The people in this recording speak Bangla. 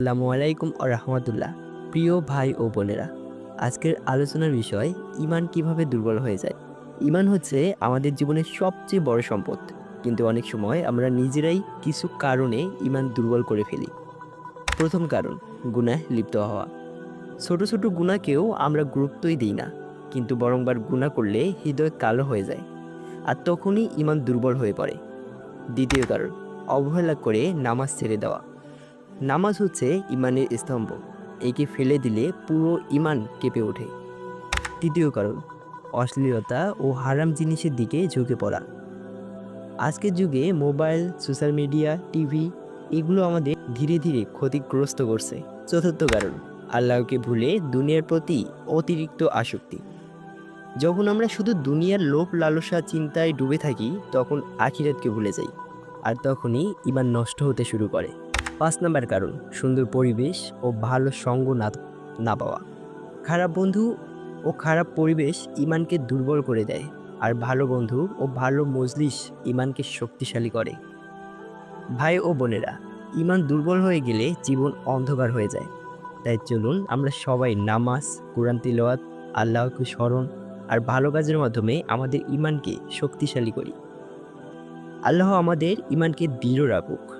আসসালামু আলাইকুম রহমতুল্লাহ। প্রিয় ভাই ও বোনেরা, আজকের আলোচনার বিষয়, ইমান কীভাবে দুর্বল হয়ে যায়? ইমান হচ্ছে আমাদের জীবনের সবচেয়ে বড় সম্পদ। কিন্তু অনেক সময় আমরা নিজেরাই কিছু কারণে ইমান দুর্বল করে ফেলি। প্রথম কারণ গুনায় লিপ্ত হওয়া। ছোট ছোট গুণাকেও আমরা গুরুত্বই দিই না, কিন্তু বরংবার গুণা করলে হৃদয় কালো হয়ে যায়, আর তখনই ইমান দুর্বল হয়ে পড়ে। দ্বিতীয় কারণ, অবহেলা করে নামাজ ছেড়ে দেওয়া। নামাজ হচ্ছে ইমানের স্তম্ভ। একে ফেলে দিলে পুরো ইমান কেঁপে ওঠে। তৃতীয় কারণ, অশ্লীলতা ও হারাম জিনিসের দিকে ঝুঁকে পড়া। আজকের যুগে মোবাইল, সোশ্যাল মিডিয়া, টিভি এগুলো আমাদের ধীরে ধীরে ক্ষতিগ্রস্ত করছে। চতুর্থ কারণ, আল্লাহকে ভুলে দুনিয়ার প্রতি অতিরিক্ত আসক্তি। যখন আমরা শুধু দুনিয়ার লোভ, লালসা, চিন্তায় ডুবে থাকি, তখন আখিরাতকে ভুলে যাই, আর তখনই ইমান নষ্ট হতে শুরু করে। পাঁচ নাম্বার কারণ, সুন্দর পরিবেশ ও ভালো সঙ্গ না না পাওয়া। খারাপ বন্ধু ও খারাপ পরিবেশ ইমানকে দুর্বল করে দেয় আর ভালো বন্ধু ও ভালো মজলিস ইমানকে শক্তিশালী করে। ভাই ও বোনেরা, ইমান দুর্বল হয়ে গেলে জীবন অন্ধকার হয়ে যায়। তাই চলুন আমরা সবাই নামাজ, কোরআন তিলওয়াত, আল্লাহকে স্মরণ আর ভালো কাজের মাধ্যমে আমাদের ইমানকে শক্তিশালী করি। আল্লাহ আমাদের ইমানকে দৃঢ় রাখুক।